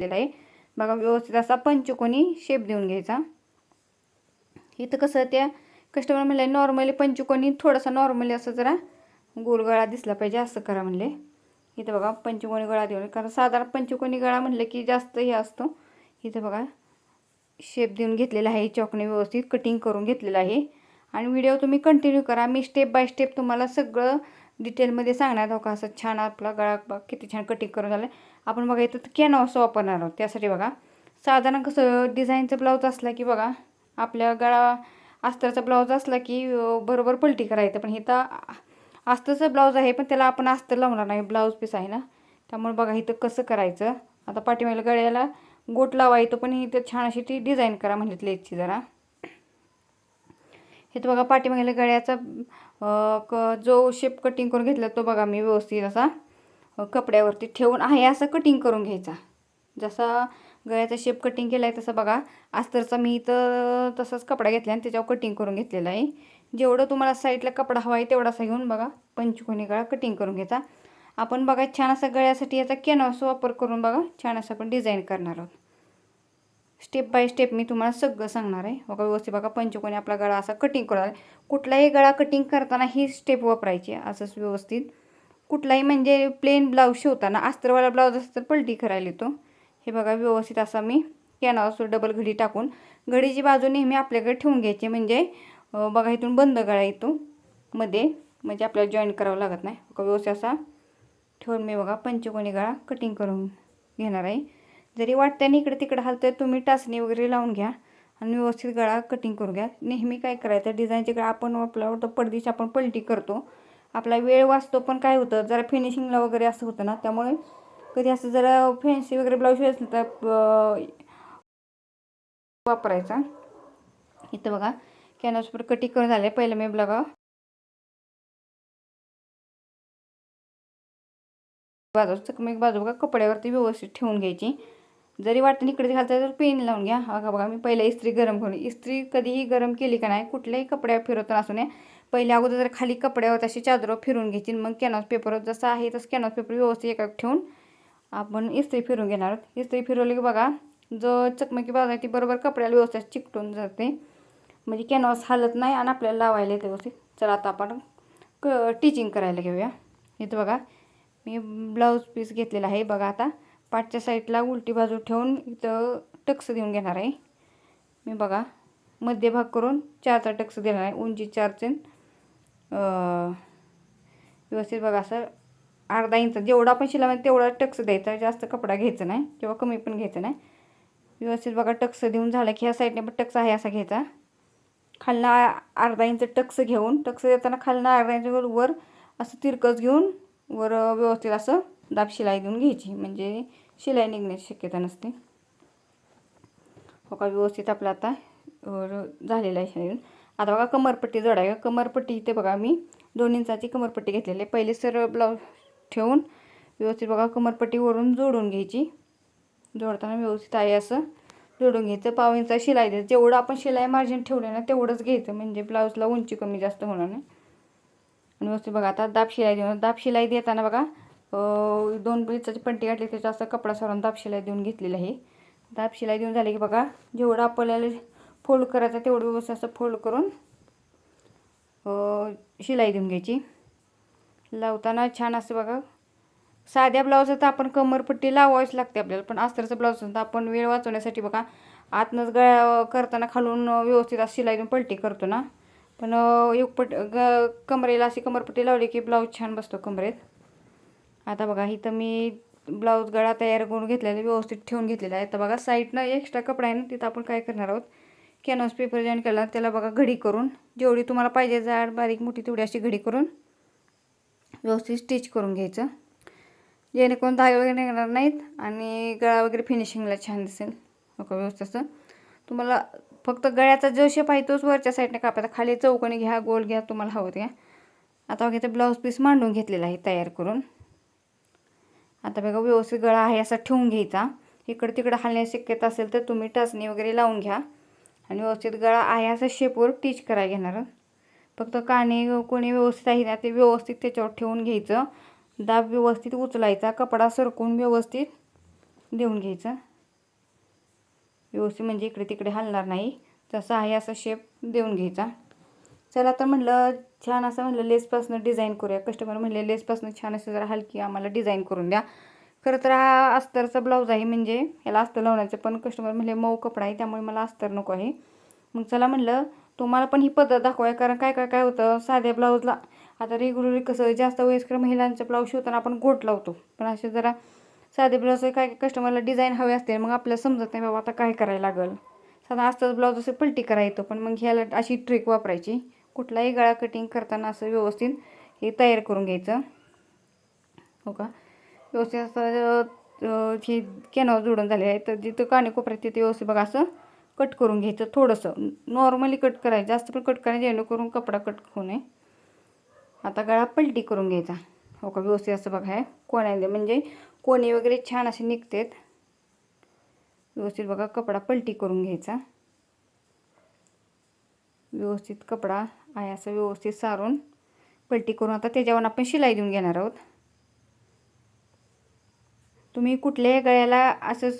दिलेला आहे. बघा व्यवस्थित असा पंचकोनी शेप देऊन घ्यायचा. इथं कसं त्या कस्टमर म्हणले नॉर्मली पंचकोनी थोडासा नॉर्मली असं जरा गोल गळा दिसला पाहिजे असं करा म्हणले. इथं बघा पंचकोनी गळा देऊन कारण साधारण पंचकोनी गळा म्हणलं की जास्त हे असतो. इथं बघा शेप देऊन घेतलेला आहे चॉकने व्यवस्थित कटिंग करून घेतलेलं आहे. आणि व्हिडिओ तुम्ही कंटिन्यू करा मी स्टेप बाय स्टेप तुम्हाला सगळं डिटेलमध्ये सांगणार आहोत का असं छान आपला गळा किती छान कटिंग करून झालं. आपण बघा इथं कॅनॉस वापरणार आहोत. त्यासाठी बघा साधारण कसं डिझाईनचं ब्लाऊज असला की बघा आपल्या गळा अस्तरचा ब्लाऊज असला की बरोबर पलटी करायचं. पण इथं अस्तरचं ब्लाऊज आहे पण त्याला आपण अस्तर लावणार नाही. ब्लाऊज पीस आहे ना? त्यामुळे बघा इथं कसं करायचं? आता पाठीमागल्या गळ्याला गोट लावायचं पण इथं छान अशी ती डिझाईन करा म्हणली इथची जरा. हे तर बघा पाठीमागल्या गळ्याचा क जो शेप कटिंग करून घेतला तो बघा मी व्यवस्थित असा. कपड्यावरती ठेवून आहे असं कटिंग करून घ्यायचा. जसा गळ्याचा शेप कटिंग केला आहे तसं बघा. अस्तरचा मी इथं तसंच कपडा घेतला आणि त्याच्यावर कटिंग करून घेतलेला आहे. जेवढं तुम्हाला साईडला कपडा हवा आहे तेवढासा घेऊन बघा. पंचकोनी गळा कटिंग करून घ्यायचा. आपण बघा छान असा गळ्यासाठी याचा कॅनव्हास वापर करून बघा. छान असं आपण डिझाईन करणार आहोत. स्टेप बाय स्टेप मी तुम्हाला सगळं सांगणार आहे. बघा व्यवस्थित बघा. पंचकोनी आपला गळा असा कटिंग करणार कुठलाही गळा कटिंग करताना ही स्टेप वापरायची असंच व्यवस्थित. कुठलाही म्हणजे प्लेन ब्लाऊज शिवताना अस्तरवाला ब्लाऊज असतं तर पलटी करायला येतो. हे बघा व्यवस्थित असा मी कॅनावर डबल घडी टाकून घडीची बाजू नेहमी आपल्याकडे ठेवून घ्यायची. म्हणजे बघा इथून बंद गळा येतो मध्ये. म्हणजे आपल्याला जॉईन करावं लागत नाही. बघा व्यवस्थित असा ठेवून मी बघा पंचकोनी गळा कटिंग करून घेणार आहे. जरी वाटत्याने इकडे तिकडे हलतं तुम्ही टाचणी वगैरे लावून घ्या आणि व्यवस्थित गळा कटिंग करून घ्या. नेहमी काय करायचं? डिझाईनची गळा आपण आपल्यावर पडदिशी आपण पलटी करतो. आपला वेळ वाचतो पण काय होतं जरा फिनिशिंगला वगैरे असं होतं ना त्यामुळे कधी असं जरा फॅन्सी वगैरे ब्लाऊज शिवायचं तर वापरायचा. इथं बघा कॅनव्हासवर कटिंग करून झाले पहिलं मी बघा बाजू चकमेक बाजू बघा कपड्यावरती व्यवस्थित ठेवून घ्यायची. जरी वाटतं इकडे घालतं तर पेन लावून घ्या. बघा बघा मी पहिला इस्त्री गरम करून इस्त्री कधीही गरम केली का नाही कुठल्याही कपड्यावर फिरवताना असू नये. पहिले अगोदर जर खाली कपड्यावर तशी चादर फिरून घ्यायची मग कॅनॉस पेपरवर जसं आहे तसं कॅनॉस पेपर व्यवस्थित एका ठेवून आपण इस्त्री फिरून घेणार आहोत. इस्त्री फिरवली की बघा जो चकमकी बाजू आहे ती बरोबर कपड्याला व्यवस्थित चिकटून जाते. म्हणजे कॅनॉस हालत नाही आणि आपल्याला लावायला येते व्यवस्थित. चला आता आपण क टिचिंग करायला घेऊया. इथं बघा मी ब्लाऊज पीस घेतलेला आहे. बघा आता पाठच्या साईडला उलटी बाजू ठेवून इथं टक्स देऊन घेणार आहे. मी बघा मध्यभाग करून चारचा टक्स देणार आहे. उंची चार चेन व्यवस्थित बघा असं अर्धा इंच जेवढा आपण शिला तेवढा टक्स द्यायचा जास्त कपडा घ्यायचा नाही किंवा कमी पण घ्यायचं नाही. व्यवस्थित बघा टक्स देऊन झालं की ह्या साईडने पण टक्स आहे असा घ्यायचा. खालनं अर्धा इंच टक्स घेऊन टक्स देताना खालनं अर्धा इंच वर असं तिरकस घेऊन वर व्यवस्थित असं दाब शिलाई देऊन घ्यायची. म्हणजे शिलाई निघण्याची शक्यता नसते. हो का व्यवस्थित आपलं आता वर झालेलं आहे. शिलाई आता बघा कमरपट्टी जोडाय कमरपट्टी इथे बघा मी. दोन इंचाची कमरपट्टी घेतलेली आहे. पहिले सरळ ब्लाऊज ठेवून व्यवस्थित बघा कमरपट्टी वरून जोडून घ्यायची. जोडताना व्यवस्थित आहे असं जोडून घ्यायचं. पाव इंचा शिलाई द्यायचं. जेवढं आपण शिलाई मार्जिन ठेवलं ना तेवढंच घ्यायचं. म्हणजे ब्लाऊजला उंची कमी जास्त होणार नाही. आणि व्यवस्थित बघा आता दाब शिलाई देऊन दाब शिलाई देताना बघा दोन इंचाची पट्टी घातली त्याचा असं कपडा सरून दाब शिलाई देऊन घेतलेलं आहे. दाब शिलाई देऊन झाली की बघा जेवढं आपल्याला फोल्ड करायचं तेवढं व्यवस्थित असं फोल्ड करून शिलाई देऊन घ्यायची. लावताना छान असं बघा साध्या ब्लाऊज तर आपण कमरपट्टी लावावीच लागते आपल्याला पण अस्तरचं ब्लाऊज तर आपण वेळ वाचवण्यासाठी बघा आतनंच गळ्या करताना खालून व्यवस्थित असं शिलाई देऊन पलटी करतो ना. पण एक पट ग कमरेला अशी कमरपट्टी लावली की ब्लाऊज छान बसतो कमरेत. आता बघा इथं मी ब्लाऊज गळा तयार करून घेतलेला व्यवस्थित ठेवून घेतलेला आहे. तर बघा साईडनं एक्स्ट्रा कपडा आहे ना तिथं आपण काय करणार आहोत? कॅनॉस पेपर जॉईन केला त्याला बघा घडी करून जेवढी तुम्हाला पाहिजे जाड बारीक मोठी तेवढी अशी घडी करून व्यवस्थित स्टिच करून घ्यायचं. जेणेकरून धागे वगैरे निघणार नाहीत आणि गळा वगैरे फिनिशिंगला छान दिसेल. बघा व्यवस्थित असं. तुम्हाला फक्त गळ्याचा जो शेप आहे तोच वरच्या साईडने कापायचा. खाली चौकोनी घ्या गोल घ्या तुम्हाला हवं घ्या आता बघा इथं ब्लाऊज पीस मांडून घेतलेला आहे तयार करून. आता बघा व्यवस्थित गळा आहे असा ठेवून घ्यायचा. इकडं तिकडं हलण्याची शक्यता असेल तर तुम्ही टाचणी वगैरे लावून घ्या. आणि व्यवस्थित गळा आहे असं शेपवर टीच करा घेणार. फक्त काने कोणी व्यवस्थित आहे ना ते व्यवस्थित त्याच्यावर ठेवून घ्यायचं. दाब व्यवस्थित उचलायचा कपडा सरकून व्यवस्थित देऊन घ्यायचा. व्यवस्थित म्हणजे इकडे तिकडे हलणार नाही. तसं आहे असा शेप देऊन घ्यायचा. चला तर म्हणलं छान असं म्हणलं लेसपासनं डिझाईन करूया. कस्टमर म्हणले लेसपासनं छान असं जरा हलकी आम्हाला डिझाईन करून द्या. खरं तर हा अस्तरचा ब्लाऊज आहे म्हणजे याला अस्तर लावण्याचं पण कस्टमर म्हणले मऊ कपडा आहे त्यामुळे मला अस्तर नको आहे. मग चला म्हणलं तुम्हाला पण ही पद्धत दाखवाय कारण काय काय काय होतं साध्या ब्लाऊजला आता रेग्युलर कसं जास्त वयस्कर महिलांचं ब्लाऊज शिवताना आपण गोट लावतो. पण असे जरा साधे ब्लाऊज काय काय कस्टमरला डिझाईन हवे असते मग आपल्याला समजत नाही बाबा आता काय करायला लागेल. साधा असताच ब्लाऊज असं पलटी करायचं पण मग ह्याला अशी ट्रिक वापरायची. कुठलाही गळा कटिंग करताना असं व्यवस्थित हे तयार करून घ्यायचं. हो का? व्यवस्थित असं हे ही कॅनॉस जोडून झाले आहे तर जिथं कानेकोपऱ्यात तिथे व्यवस्थित बघा असं कट करून घ्यायचं थोडंसं. नॉर्मली कट करायचं जास्त पण कट करायचं जेणेकरून कपडा कट होऊ नये. आता गळा पलटी करून घ्यायचा. हो का व्यवस्थित असं बघा आहे कोण्याने म्हणजे कोणी वगैरे छान असे निघतात. व्यवस्थित बघा कपडा पलटी करून घ्यायचा. व्यवस्थित कपडा आहे असं व्यवस्थित सारून पलटी करून आता त्याच्यावर आपण शिलाई देऊन घेणार आहोत. तुम्ही कुठल्याही गळ्याला असंच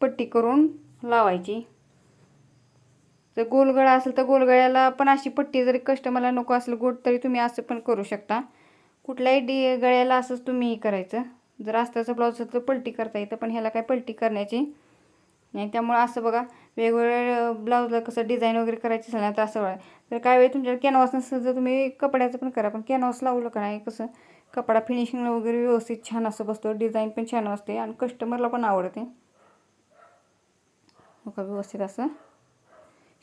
पट्टी करून लावायची. जर गोलगळा असेल तर गोलगळ्याला पण अशी पट्टी जरी कस्टमरला नको असेल गोड तरी तुम्ही असं पण करू शकता. कुठल्याही डी गळ्याला असंच तुम्ही हे करायचं. जर अस्ताचं ब्लाऊज असेल तर पलटी करता येतं पण ह्याला काय पलटी करण्याची नाही. त्यामुळं असं बघा वेगवेगळ्या ब्लाऊजला कसं डिझाईन वगैरे करायची असेल ना तर असं तर काय वेळ तुमच्याकडे कॅनव्हास नसेल तर तुम्ही कपड्याचं पण करा पण कॅनव्हास लावलं का नाही कसं? कपडा फिनिशिंगला वगैरे व्यवस्थित छान असं बसतो. डिझाईन पण छान असते आणि कस्टमरला पण आवडते. बघा व्यवस्थित असं.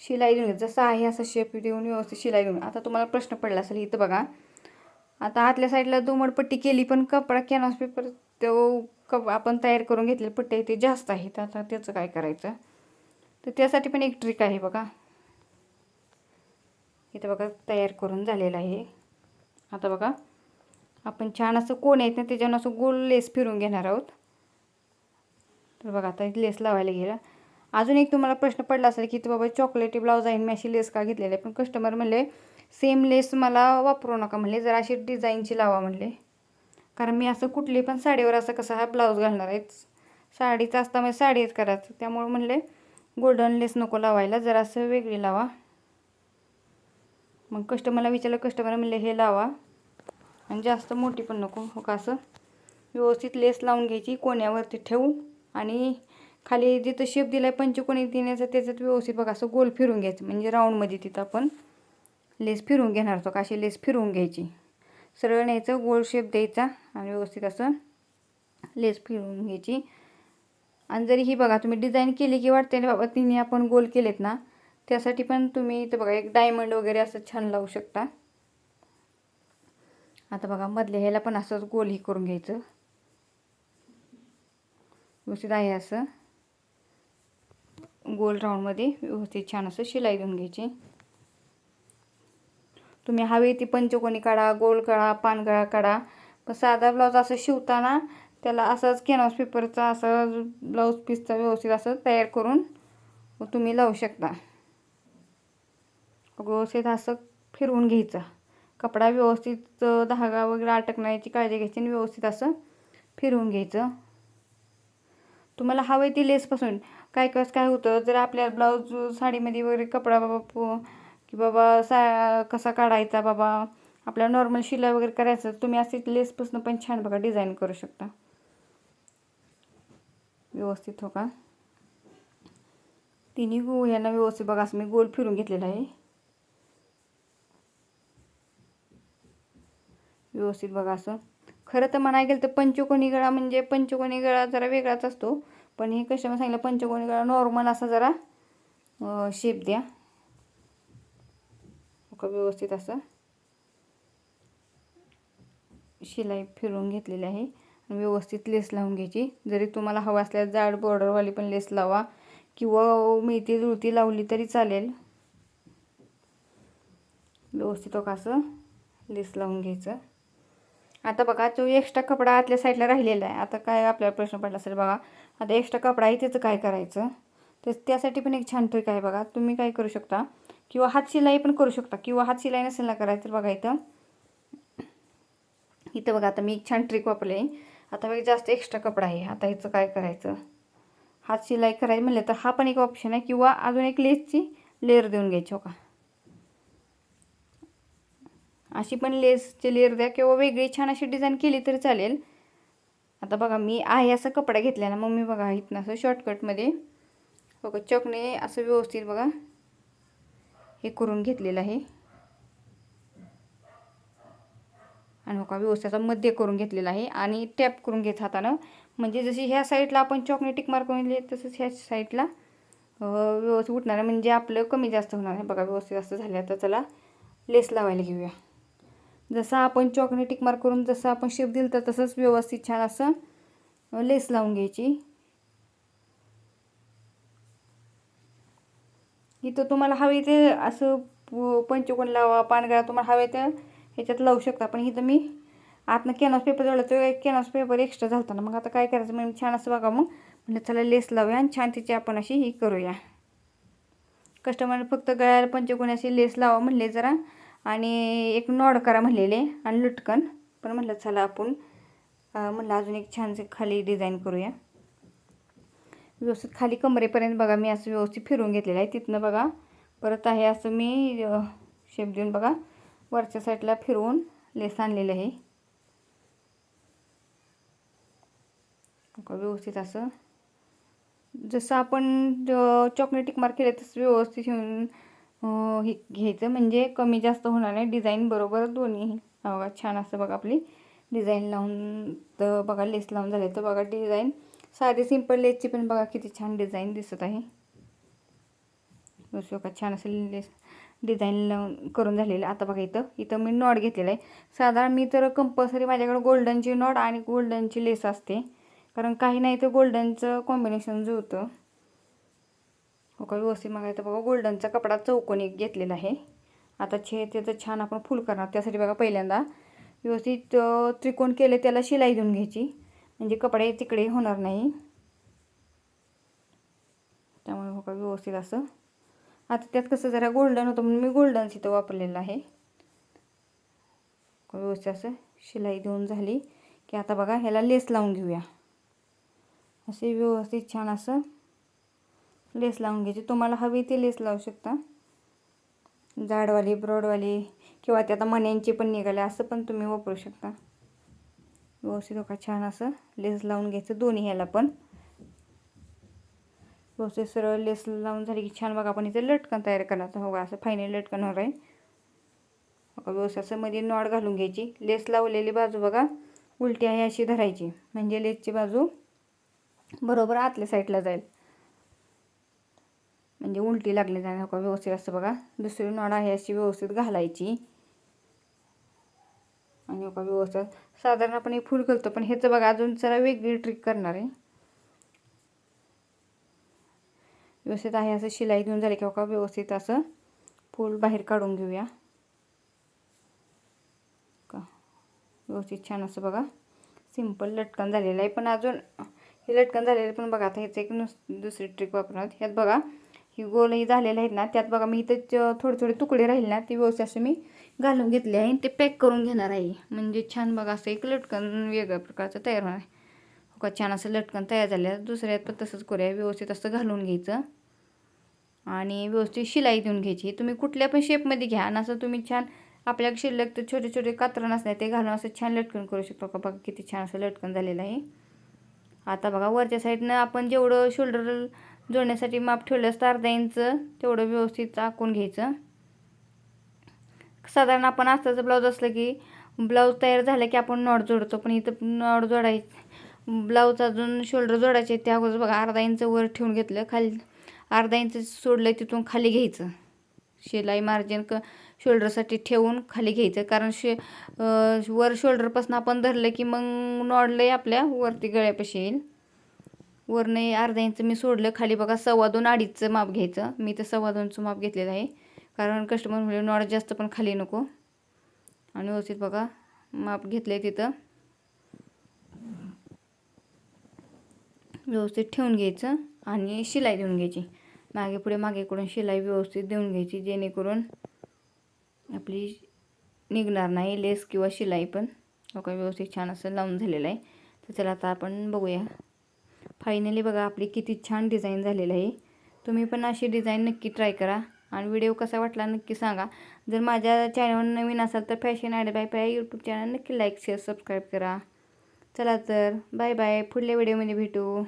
शिलाई देऊन जसं आहे असं शेप देऊन व्यवस्थित शिलाई देऊन आता तुम्हाला प्रश्न पडला असेल इथं बघा. आता आतल्या साईडला दुमडपट्टी केली पण कपडा कॅनव्हास पेपर तो कप आपण तयार करून घेतलेले पट्टे ते जास्त आहेत. आता त्याचं काय करायचं? तर त्यासाठी पण एक ट्रिक आहे बघा. इथं बघा तयार करून झालेलं आहे. आता बघा. आपण छान असं कोण आहेत ना त्याच्यानं असं गोल लेस फिरून घेणार आहोत. तर बघा आता लेस लावायला गेला. अजून एक तुम्हाला प्रश्न पडला असेल की बाबा चॉकलेटी ब्लाऊज आहे मी अशी लेस का घेतलेली आहे? पण कस्टमर म्हणले सेम लेस मला वापरू नका म्हणले जर अशी डिझाईनची लावा म्हणले. कारण मी असं कुठली पण साडीवर असं कसं हा ब्लाऊज घालणार आहे. साडीचा असता म्हणजे साडीच करायचं. त्यामुळे म्हणले गोल्डन लेस नको लावायला जरा असं वेगळी लावा. मग कस्टमरला विचारलं कस्टमर म्हणले हे लावा. आणि जास्त मोठी पण नको हो का असं? व्यवस्थित लेस लावून घ्यायची कोण्यावरती ठेवून आणि खाली जिथं शेप दिला आहे पंचकोणी देण्याचं त्याच्यात व्यवस्थित बघा असं गोल फिरून घ्यायचं. म्हणजे राऊंडमध्ये तिथं आपण लेस फिरून घेणार होतो का अशी लेस फिरून घ्यायची. सरळ न्यायचं गोल शेप द्यायचा आणि व्यवस्थित असं लेस फिरून घ्यायची. आणि जरी ही बघा तुम्ही डिझाईन केली की वाटते ना बाबा तिने आपण गोल केलेत ना त्यासाठी पण तुम्ही इथं बघा एक डायमंड वगैरे असं छान लावू शकता. आता बघा मधल्या ह्याला पण असंच गोल हे करून घ्यायचं. व्यवस्थित आहे असं. गोल राऊंडमध्ये व्यवस्थित छान असं शिलाई देऊन घ्यायची. तुम्ही हवे ती पंचकोनी काढा गोल काढा पानगळा काढा पण साधा ब्लाऊज असं शिवताना त्याला असंच कॅनव्हास पेपरचा असं ब्लाऊज पीसचा व्यवस्थित असं तयार करून तुम्ही लावू शकता. व्यवस्थित असं फिरवून घ्यायचं. कपडा व्यवस्थित धागा वगैरे अटकण्याची काळजी घ्यायची आणि व्यवस्थित असं फिरवून घ्यायचं. तुम्हाला हवं आहे ती लेसपासून काय कस काय होतं जर आपल्या ब्लाऊज साडीमध्ये वगैरे कपडा बाबा की बाबा सा कसा काढायचा बाबा आपल्या नॉर्मल शिलाई वगैरे करायचं तुम्ही असे लेसपासून पण छान बघा डिझाईन करू शकता. व्यवस्थित हो का? तिन्ही गो यांना व्यवस्थित बघा असं मी गोल फिरून घेतलेला आहे. व्यवस्थित बघा असं. खरं तर म्हणायला गेलं तर पंचकोनी गळा म्हणजे पंचकोनी गळा जरा वेगळाच असतो. पण हे कशामुळे सांगितलं? पंचकोनी गळा नॉर्मल असा जरा शेप द्या. व्यवस्थित असं. शिलाई फिरून घेतलेली आहे. व्यवस्थित लेस लावून घ्यायची. जरी तुम्हाला हवा असल्यास जाड बॉर्डरवाली पण लेस लावा. किंवा मिळती जुळती लावली तरी चालेल. व्यवस्थित हो असं. लेस लावून घ्यायचं. आता बघा तो एक्स्ट्रा कपडा आतल्या साईडला राहिलेला आहे. आता काय आपल्याला प्रश्न पडला असेल बघा आता एक्स्ट्रा कपडा आहे त्याचं काय करायचं? तर त्यासाठी पण एक छान ट्रिक आहे बघा. तुम्ही काय करू शकता किंवा हात शिलाई पण करू शकता किंवा हात शिलाई नसेल ना करायचं तर बघा इथं. इथं बघा आता मी एक छान ट्रिक वापरली. आहे आता बघा जास्त एक्स्ट्रा कपडा आहे. आता हिचं काय करायचं? हात शिलाई करायची म्हणलं तर हा पण एक ऑप्शन आहे किंवा अजून एक लेसची लेअर देऊन घ्यायची हो का? अशी पण लेसची लेअर द्या किंवा वेगळी छान अशी डिझाईन केली तरी चालेल. आता बघा मी आहे असा कपडा घेतला ना मम्मी बघा इथनं असं शॉर्टकटमध्ये बघा चॉकने असं व्यवस्थित बघा. हे करून घेतलेलं आहे. आणि बघा व्यवस्थित मध्य करून घेतलेला आहे आणि टॅप करून घेत हातानं. म्हणजे जशी ह्या साईडला आपण चॉकने टिकमार करून घेतली तसंच ह्या साईडला व्यवस्थित उठणार म्हणजे आपलं कमी जास्त होणार आहे. बघा व्यवस्थित असं झालं आता चला लेस लावायला घेऊया. जसं आपण चॉकने टिक करून जसं आपण शेप दिलं तर तसंच व्यवस्थित छान असं लेस लावून घ्यायची. इथं तुम्हाला हवे ते असं पंचकोन लावा पानगळा तुम्हाला हवे तर ह्याच्यात लावू शकता. पण इथं मी आतनं कॅनॉस पेपर जवळ तो कॅनॉस पेपर एक्स्ट्रा झालता ना मग आता काय करायचं? मग छान असं बघा मग. म्हणजे चला लेस लावूया आणि छान तिची आपण अशी ही करूया. कस्टमर फक्त गळ्याला पंचकोनी अशी लेस लावा म्हणले जरा. आणि एक नॉड करा म्हणलेले आणि लटकन पण म्हटलं चला आपण म्हटलं अजून एक छानसे खाली डिझाईन करूया. व्यवस्थित खाली कमरेपर्यंत बघा मी असं व्यवस्थित फिरून घेतलेलं आहे. तिथनं बघा परत आहे असं मी शेप देऊन बघा वरच्या साईडला फिरवून लेस आणलेलं आहे. व्यवस्थित असं. जसं आपण चॉकलेटिक मार्क केलं तसं व्यवस्थित घेऊन हे घ्यायचं म्हणजे कमी जास्त होणार नाही. डिझाईन बरोबर दोन्ही बघा छान असं बघा आपली डिझाईन लावून तर बघा लेस लावून झाले तर बघा डिझाईन. साधी सिंपल लेसची पण बघा किती छान डिझाईन दिसत आहे. बघा छान असं लेस डिझाईन लावून करून झालेलं आता बघा इथं इथं मी नॉट घेतलेलं आहे. साधारण मी तर कंपल्सरी माझ्याकडे गोल्डनची नॉट आणि गोल्डनची लेस असते. कारण काही नाही तर गोल्डनचं कॉम्बिनेशन जुळतं होतं का व्यवस्थित मग तर बघा गोल्डनचा कपडा चौकोनी घेतलेला आहे. आता छे त्याचं छान आपण फुल करणार. त्यासाठी बघा पहिल्यांदा व्यवस्थित त्रिकोण केले त्याला शिलाई देऊन घ्यायची. म्हणजे कपडे तिकडे होणार नाही. त्यामुळे हो का व्यवस्थित असं. आता त्यात कसं जरा गोल्डन होतं म्हणून मी गोल्डन इथं वापरलेलं आहे. व्यवस्थित असं शिलाई देऊन झाली. की आता बघा ह्याला लेस लावून घेऊया. असे व्यवस्थित छान असं लेस लावून घ्यायची. तुम्हाला हवी ती लेस लावू शकता. जाडवाली ब्रॉडवाली किंवा ते आता मण्यांची पण निघाले असं पण तुम्ही वापरू शकता. व्यवस्थित हो छान असं लेस लावून घ्यायचं दोन्ही ह्याला पण. व्यवस्थित सरळ लेस लावून झाली की छान बघा आपण इथे लटकन तयार करायचं हो असं फायनल लटकन होणार आहे. बघा व्यवस्थित असं मध्ये नॉड घालून घ्यायची. लेस लावलेली बाजू बघा उलटी आहे अशी धरायची. म्हणजे लेसची बाजू बरोबर आतल्या साईडला जाईल. म्हणजे उलटी लागली जाणार का व्यवस्थित असं बघा. दुसरी नॉड आहे अशी व्यवस्थित घालायची. आणि का व्यवस्थित. साधारण आपण हे फुल करतो पण ह्याचं बघा अजून जरा वेगळी ट्रिक करणार आहे. व्यवस्थित आहे असं शिलाई देऊन झाली किंवा व्यवस्थित असं फूल बाहेर काढून घेऊया. का? व्यवस्थित छान असं बघा. सिंपल लटकन झालेलं आहे पण अजून हे लटकन झालेलं पण बघा आता ह्याचं एक नुस दुसरी ट्रिक वापरणार ह्यात बघा ही गोलही झालेलं आहेत ना त्यात बघा मी इथं थोडे थोडे तुकडे राहिले ना ते व्यवस्थित असे मी घालून घेतले आहे ते पॅक करून घेणार आहे. म्हणजे छान बघा असं एक लटकन वेगळ्या प्रकारचं तयार होणार आहे. हो का छान असं लटकन तयार झालं. दुसऱ्यात पण तसंच करूया व्यवस्थित असं घालून घ्यायचं. आणि व्यवस्थित शिलाई देऊन घ्यायची. तुम्ही कुठल्या पण शेपमध्ये घ्या आणि असं तुम्ही छान आपल्या शिल्लक तर छोटे छोटे कातरण असणार ते घालून असं छान लटकन करू शकतो. का बघा किती छान असं लटकन झालेलं आहे. आता बघा वरच्या साईडनं आपण जेवढं शोल्डर जोडण्यासाठी माप ठेवलं असतं अर्धा इंच तेवढं व्यवस्थित आखून घ्यायचं. साधारण आपण आस्ताचं ब्लाऊज असलं की ब्लाऊज तयार झालं की आपण नॉट जोडतो पण इथं नॉट जोडायचं ब्लाऊज अजून शोल्डर जोडायचे त्या अगोदर बघा अर्धा इंच वर ठेवून घेतलं खाली अर्धा इंच सोडलं तिथून खाली घ्यायचं. शिलाई मार्जिन क शोल्डरसाठी ठेवून खाली घ्यायचं कारण शे वर शोल्डरपासून आपण धरलं की मग नॉडलंही आपल्या वरती गळ्यापाशी येईल. वरनं अर्धा इंच मी सोडलं खाली बघा सव्वा दोन अडीचचं माप घ्यायचं. मी तर सव्वा दोनचं माप घेतलेलं आहे. कारण कस्टमर म्हणजे नॉड जास्त पण खाली नको. आणि व्यवस्थित बघा माप घेतलं आहे तिथं. व्यवस्थित ठेवून घ्यायचं आणि शिलाई देऊन घ्यायची. मागे पुढे मागेकडून शिलाई व्यवस्थित देऊन घ्यायची जेणेकरून आपली निघणार नाही लेस किंवा शिलाई पण. काही व्यवस्थित छान असं लावून झालेलं आहे. तर चला आता आपण बघूया. फायनली बघा आपली किती छान डिझाईन झालेलं आहे. तुम्ही पण अशी डिझाईन नक्की ट्राय करा. आणि व्हिडिओ कसा वाटला नक्की सांगा. जर माझ्या चॅनलवर नवीन असाल तर fashion ad bye bye YouTube channel नक्की लाईक शेअर सबस्क्राईब करा. चला तर बाय बाय पुढल्या व्हिडिओमध्ये भेटू.